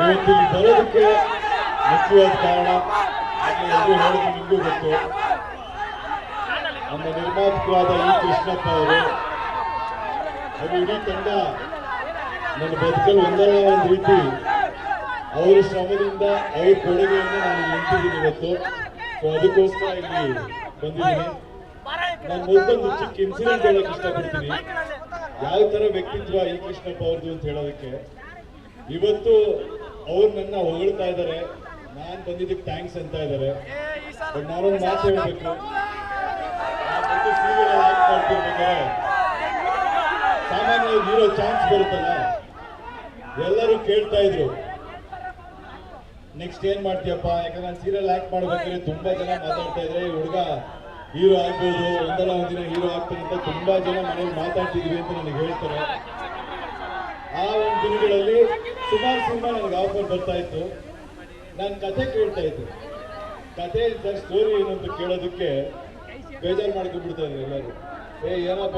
ಇವತ್ತು ಇಲ್ಲಿ ಬರೋದಕ್ಕೆ ಮುಖ್ಯವಾದ ಕಾರಣ ಎಲ್ಲರೂ ಹೇಳಿದ್ರು ನಿಮಗೂ ಗೊತ್ತು. ನಮ್ಮ ಈ ಕೃಷ್ಣಪ್ಪ ಅವರು, ಅದು ಇಡೀ ತಂಡ ನನ್ನ ಬದುಕಲ್ಲಿ ಒಂದಲ್ಲ ಒಂದು ರೀತಿ ಅವರ ಶ್ರಮದಿಂದ ಅವ್ರ ಕೊಡುಗೆಯನ್ನು ನಾನು ನಿಂತಿದ್ದೀನಿ ಇವತ್ತು. ಸೊ ಅದಕ್ಕೋಸ್ಕರ ಇಲ್ಲಿ ಬಂದಿದ್ದೀನಿ. ನಾನು ಮೊದಲೊಂದು ಚಿಕ್ಕ ಇನ್ಸಿಡೆಂಟ್ ಹೇಳಕ್ ಇಷ್ಟಪಡ್ತೀನಿ. ಯಾವ ತರ ವ್ಯಕ್ತಿತ್ವ ಈ ಕೃಷ್ಣಪ್ಪ ಅವ್ರದ್ದು ಅಂತ ಹೇಳೋದಕ್ಕೆ? ಇವತ್ತು ಅವ್ರು ನನ್ನ ಹೊಗಳ್ತಾ ಇದ್ದಾರೆ. ನಾನ್ ಬಂದಿದ್ದಕ್ಕೆ ಥ್ಯಾಂಕ್ಸ್ ಅಂತ ಇದ್ದಾರೆ. ಮಾತು ಹೇಳ್ಬೇಕು. ಸಾಮಾನ್ಯವಾಗಿ ಇರೋ ಚಾನ್ಸ್ ಬರುತ್ತಲ್ಲ. ಎಲ್ಲರೂ ಕೇಳ್ತಾ ಇದ್ರು. ನೆಕ್ಸ್ಟ್ ಏನ್ ಮಾಡ್ತೀಯಪ್ಪ? ಯಾಕಂದ್ರೆ ನಾನು ಸೀರಿಯಲ್ ಆಕ್ಟ್ ಮಾಡ್ಬೇಕಾದ್ರೆ ತುಂಬಾ ಜನ ಮಾತಾಡ್ತಾ ಇದ್ರೆ ಹುಡುಗ ಹೀರೋ ಆಗ್ಬೋದು, ಒಂದಲ್ಲ ಒಂದಿನ ಹೀರೋ ಆಗ್ತಾನೆ ಅಂತ ತುಂಬಾ ಜನ ಮನೇಲಿ ಮಾತಾಡ್ತಿದ್ವಿ ಅಂತ ನನಗೆ ಹೇಳ್ತಾರೆ. ಆ ಒಂದು ದಿನಗಳಲ್ಲಿ ಸುಮಾರು ಸಿನಿಮಾ ನನಗೆ ಆಫರ್ ಬರ್ತಾ ಇತ್ತು. ನಾನು ಕಥೆ ಕೇಳ್ತಾ ಇದ್ದೆ. ಕಥೆ ಸರ್ ಸ್ಟೋರಿ ಏನು ಅಂತ ಕೇಳೋದಕ್ಕೆ ಬೇಜಾರು ಮಾಡ್ಕೊಂಡ್ಬಿಡ್ತಾ ಇದ್ರು ಎಲ್ಲರೂ. ಏ, ಏನಪ್ಪ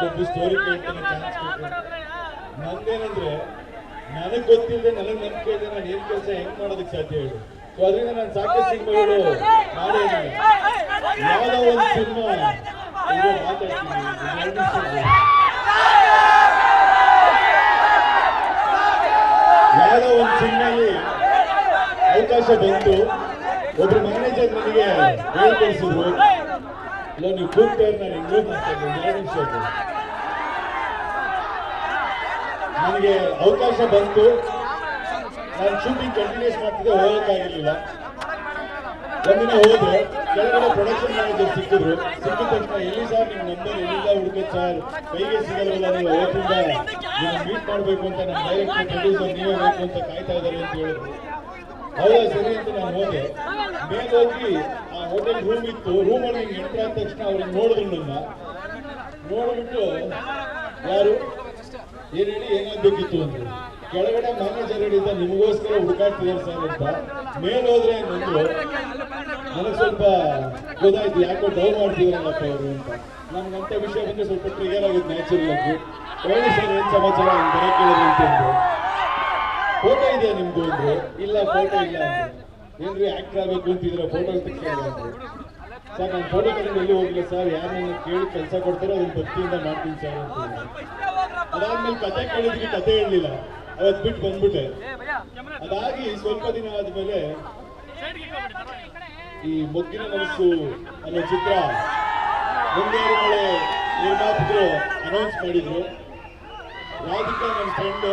ಕೊಟ್ಟು ಸ್ಟೋರಿ ಕೇಳ್ತಾನೆ ಚಾನ್ಸ್ ನಂದೇನಂದ್ರೆ, ನನಗೆ ಗೊತ್ತಿಲ್ಲದೆ ನನಗೆ ನಂಬಿಕೆ ಇದೆ ನಾನು ಏನ್ ಕೆಲಸ ಹೆಂಗ್ ಮಾಡೋದಕ್ಕೆ ಸಾಧ್ಯ ಹೇಳಿ. ಸೊ ಅದರಿಂದ ನಾನು ಸಾಕಷ್ಟು ಸಿನಿಮಾಗಳು ಮಾಡೇ ಯಾವುದೋ ಒಂದು ಸಿನಿಮಾ. ಮಾತಾಡ್ತೀನಿ ಅವಕಾಶ ಬಂತು. ಒಬ್ರು ಮ್ಯಾನೇಜರ್ ನನಗೆ ಹೇಳ್ಕೊಳ್ಸಿದ್ರು ಇಲ್ಲ ನೀವು ಕೂಗ್ತಾರೆ ನಾನು ಇಂಗ್ಲೀಷ್ ಮಾತಾಡ್ತೀನಿ ನನಗೆ ಅವಕಾಶ ಬಂತು. ನಾನು ಶೂಟಿಂಗ್ ಕಂಟಿನ್ಯೂಸ್ ಮಾಡ್ತಿದ್ದೆ, ಹೋಗಕ್ಕಾಗಿರ್ಲಿಲ್ಲ. ಒಂದಿನ ಹೋದೆ. ಕೆಳಗಡೆ ಪ್ರೊಡಕ್ಷನ್ ಮ್ಯಾನೇಜರ್ ಸಿಕ್ಕಿದ್ರು. ಸಿಕ್ಕಿದ ತಕ್ಷಣ, ಎಲ್ಲಿ ಸರ್ ನಿಮ್ಮ ನಂಬರ್ ಎಲ್ಲಿಂದ ಹುಡುಕದ್ ಸರ್ ಕೈಗೆ ಸಿಗಲ್ವಲ್ಲ, ನೀವು ಅವತ್ತಿಂದ ನೀವು ಮೀಟ್ ಮಾಡಬೇಕು ಅಂತ ನಮ್ಮ ಡೈರೆಕ್ಟರ್ ಪ್ರೊಡ್ಯೂಸರ್ ನೀವೇ ಬೇಕು ಅಂತ ಕಾಯ್ತಾ ಇದ್ದಾರೆ ಅಂತ ಹೇಳಿದ್ರು. ಹೌದಾ ಸರಿ ಅಂತ ನಾನು ಹೋದೆ. ಮೇಲೆ ಹೋಗಿ ಆ ಹೋಟೆಲ್ ರೂಮ್ ಇತ್ತು. ರೂಮ್ ಹಿಂಗೆ ಎಂಟ್ರ್ ಆದ ತಕ್ಷಣ ಅವ್ರಿಗೆ ನೋಡಿದ್ರು ನನ್ನ. ನೋಡ್ಬಿಟ್ಟು, ಯಾರು? ಏನ್ ಹೇಳಿ? ಏನಾಗ್ಬೇಕಿತ್ತು ಅಂತ ಕೆಳಗಡೆ ಮ್ಯಾನೇಜರ್ ಹೇಳಿದ್ದ ನಿಮಗೋಸ್ಕರ ಹುಡುಕಾಡ್ತಿದ್ದಾರೆ ಸರ್ ಅಂತ. ಮೇಲ್ ಹೋದ್ರೆ ನಂದು ನನಗೆ ಸ್ವಲ್ಪ ಗೊತ್ತಾಯ್ತು. ಯಾಕೋ ಡೌನ್ ಮಾಡ್ತಿದಾರಲ್ಲಪ್ಪ ಅವರು ಅಂತ. ನಮ್ಗಂತ ವಿಷಯ ಬಂದ್ರೆ ಸ್ವಲ್ಪ ಟ್ರಿಗರ್ ಆಗುತ್ತೆ ನ್ಯಾಚುರಲ್ ಆಗಿ. ಹೇಳಿ ಸರ್, ಏನು ಸಮಾಚಾರ? ಬರೋಕ್ಕೆ ಬರಕ್ ಕೇಳಿದ್ರು? ಅಂತಂದ್ರು ಫೋಟೋ ಇದೆಯಾ ನಿಮ್ದು ಅಂದ್ರೆ ಇಲ್ಲ ಫೋಟೋ ಇಲ್ಲ. ಏನ್ರಿ ಆಕ್ಟರ್ ಆಗ್ಬೇಕು ಅಂತಿದ್ರ ಫೋಟೋ ಅಂದ್ರು ಸರ್ ನಾನು ಫೋಟೋ ತಗೊಂಡು ಎಲ್ಲಿ ಹೋಗಿಲ್ಲ ಸರ್. ಯಾರು ನನ್ನ ಕೇಳಿ ಕೆಲಸ ಕೊಡ್ತಾರೋ ಅದನ್ನ ಭಕ್ತಿಯಿಂದ ಮಾಡ್ತೀನಿ ಸರ್ ಅಂತ. ಅದಾದ್ಮೇಲೆ ಕತೆ ಕೇಳಿದ್ರಿ ಕತೆ ಹೇಳಲಿಲ್ಲ. ಅವತ್ತು ಬಿಟ್ಟು ಬಂದ್ಬಿಟ್ಟೆ. ಅದಾಗಿ ಸ್ವಲ್ಪ ದಿನ ಆದ್ಮೇಲೆ ಈ ಮೊಗ್ಗಿನ ಮನಸ್ಸು ಅನ್ನೋ ಚಿತ್ರ ಮುಂಗಾರು ಮಳೆ ನಿರ್ಮಾಪಕರು ಅನೌನ್ಸ್ ಮಾಡಿದ್ರು. ರಾಧಿಕಾ ನನ್ನ ಫ್ರೆಂಡು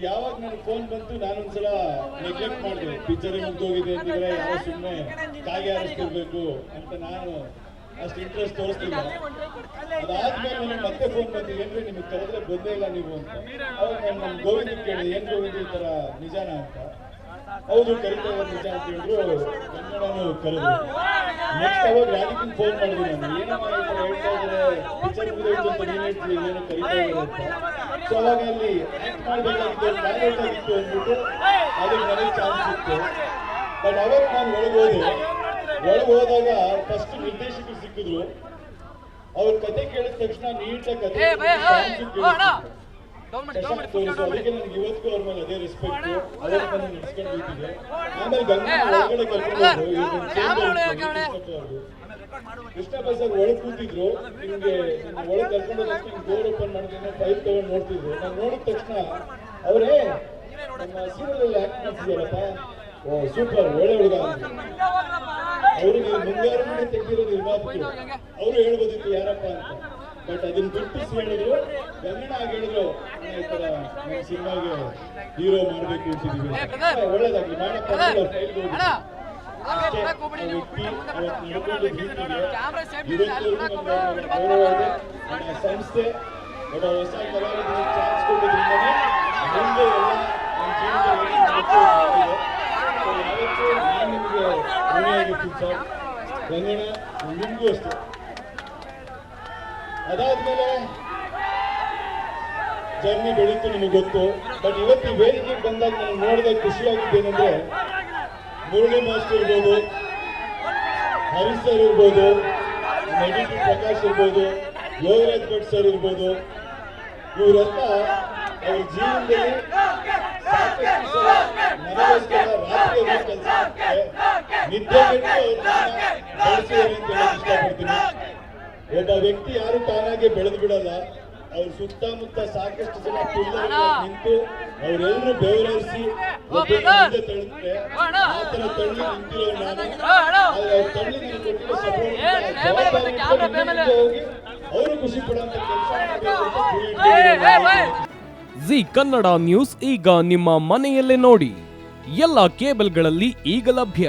ಯಾವಾಗ ನನಗೆ ಫೋನ್ ಬಂತು, ನಾನೊಂದ್ಸಲ ನೆಗ್ಲೆಕ್ಟ್ ಮಾಡಿದೆ. ಪಿಕ್ಚರ್ ಮುಗ್ದೋಗಿದೆ ಅಂತಿದ್ರೆ ಯಾವ ಸುಮ್ಮನೆ ಕಾಗೆ ಆರಿಸ್ತಿರ್ಬೇಕು ಅಂತ ನಾನು ಅಷ್ಟು ಇಂಟ್ರೆಸ್ಟ್ ತೋರಿಸ್ತಿಲ್ಲ ಅದಾದ್ಮೇಲೆ ಮತ್ತೆ ಫೋನ್ ಬಂತು, ಏನ್ರಿ, ನಿಮಗೆ ಕರೆದ್ರೆ ಬಂದೇ ಇಲ್ಲ ನೀವು ಅಂತ. ಅವಾಗ ನಾನು ನಮ್ಮ ಗೋವಿಂದ ಕೇಳಿದೆ, ಏನ್ ಗೋವಿಂದ, ಈ ತರ ನಿಜಾನ ಅಂತ. ಹೌದು, ಕರಿತಾ ನಿಜ ಅಂತ ಹೇಳಿದ್ರು. ಕನ್ನಡನು ಕರೆದ್ರು. ನೆಕ್ಸ್ಟ್ ಅವಾಗ ರಾಧಿಕನ್ ಫೋನ್ ಮಾಡಿದ್ವಿ ನಾನು. ಏನಮ್ಮ ಹೇಳ್ತಾ ಮುಗಿದೋಯ್ತು ಅಂತ ಸೊ ಅಂದ್ಬಿಟ್ಟು ಅದಕ್ಕೆ ನನಗೆ ಚಾನ್ಸ್ ಇತ್ತು ಬಟ್ ಅವಾಗ ನಾನು ಒಳಗೆ ಹೋದೆ ಹೋದಾಗ ಫಸ್ಟ್ ನಿರ್ದೇಶಕರು ಸಿಕ್ಕಿದ್ರು ಅವ್ರ ಕತೆ ಕೇಳಿದ ತಕ್ಷಣ ನೀಟಾಗಿ ಕತೆ ಇವತ್ತಿಗೂ ಅವ್ರ ಮೇಲೆ ಅದೇ ರೆಸ್ಪೆಕ್ಟ್ ನಡೆಸ್ಕೊಂಡು ಹೋಗ್ತಿದೆ ಆಮೇಲೆ ಗಂಗಾ ಒಳಗಡೆ ಕರ್ಕೊಂಡು ಒಳಗೆ ಕೂತಿದ್ರು. ನಿಮ್ಗೆ ಒಳಗೆ ಕರ್ಕೊಂಡು ಡೋರ್ ಓಪನ್ ಮಾಡಿದ್ರೆ ಫೈಲ್ ತಗೊಂಡು ನೋಡ್ತಿದ್ರು. ನಾನು ನೋಡಿದ ತಕ್ಷಣ ಅವರೇ ನಮ್ಮ ಸೀರಿಯಲ್ ಅಲ್ಲಿ ಆಕ್ಟ್ ಮಾಡ್ತಿದ್ದಾರಪ್ಪ ಓ ಸೂಪರ್ ಒಳ್ಳೆ ಹುಡುಗ. ಅವ್ರಿಗೆ ಮುಂಗಾರು ತೆಗೆದಿರೋ ನಿರ್ಮಾಪಕರು. ಅವರು ಹೇಳ್ಬೋದಿತ್ತು ಯಾರಪ್ಪ ಅಂತ. ಬಟ್ ಅದನ್ನ ಗುರುತಿಸಿ ಹೇಳಿದ್ರು ಕನ್ನಡ ಆಗಿ ಹೇಳಿದ್ರು. ಈ ತರ ಸಿನಿಮಾಗೆ ಹೀರೋ ಮಾಡ್ಬೇಕು. ಏ, ಒಳ್ಳೇದಾಗ್ಲಿ. ಮಾಡಪ್ಪ ಸಂಸ್ಥೆ. ಒಬ್ಬ ಹೊಸ ಕಲಾವಿದರಿಗೆ ಚಾನ್ಸ್ ಕೊಟ್ಟಿದ್ರಿಂದನೇ ಮುಂದೆ ಎಲ್ಲ ಯಾವತ್ತೂ ನಾನು ಸರ್ ನಿಮಗೂ ಅಷ್ಟೇ. ಅದಾದ್ಮೇಲೆ ಜರ್ನಿ ಬೆಳೀತು ನಿಮಗೆ ಗೊತ್ತು. ಬಟ್ ಇವತ್ತು ಈ ವೇದಿಕೆಗೆ ಬಂದಾಗ ನಾನು ನೋಡಿದಾಗ ಖುಷಿಯಾಗಿದ್ದೇನೆಂದ್ರೆ ಮುರಳಿ ಮಾಸ್ಟರ್ ಇರ್ಬೋದು, ಹರೀಶ್ ಸರ್ ಇರ್ಬೋದು ನಡಿಟಿ ಪ್ರಕಾಶ್ ಇರ್ಬೋದು, ಯೋಗರಾಜ್ ಭಟ್ ಸರ್ ಇರ್ಬೋದು. ಇವರೆಲ್ಲ ಅವ್ರ ಜೀವನದಲ್ಲಿ ನಿದ್ದೆ ಬಿಟ್ಟು ಅಂತ ಇಷ್ಟಪಡ್ತೀನಿ. ಒಬ್ಬ ವ್ಯಕ್ತಿ ಯಾರು ತಾನಾಗೆ ಬೆಳೆದು ಬಿಡಲ್ಲ ಅವ್ರ ಸುತ್ತಮುತ್ತ ಸಾಕಷ್ಟು ಜನ ನಿಂತು ಅವರೆಲ್ಲರೂ ಬೆವರಿಸಿ ಆ ತರ ತಳ್ಳಿ ನಿಂತಿರೋ ನಾನು. ಅವ್ರ ತಳ್ಳಿ ಹೋಗಿ ಅವರು ಖುಷಿ ಪಡುವಂತ ಕೆಲಸ ಜಿ ಕನ್ನಡ ನ್ಯೂಸ್ ಈಗ ನಿಮ್ಮ ಮನೆಯಲ್ಲೇ ನೋಡಿ. ಎಲ್ಲ ಕೇಬಲ್ಗಳಲ್ಲಿ ಈಗ ಲಭ್ಯ.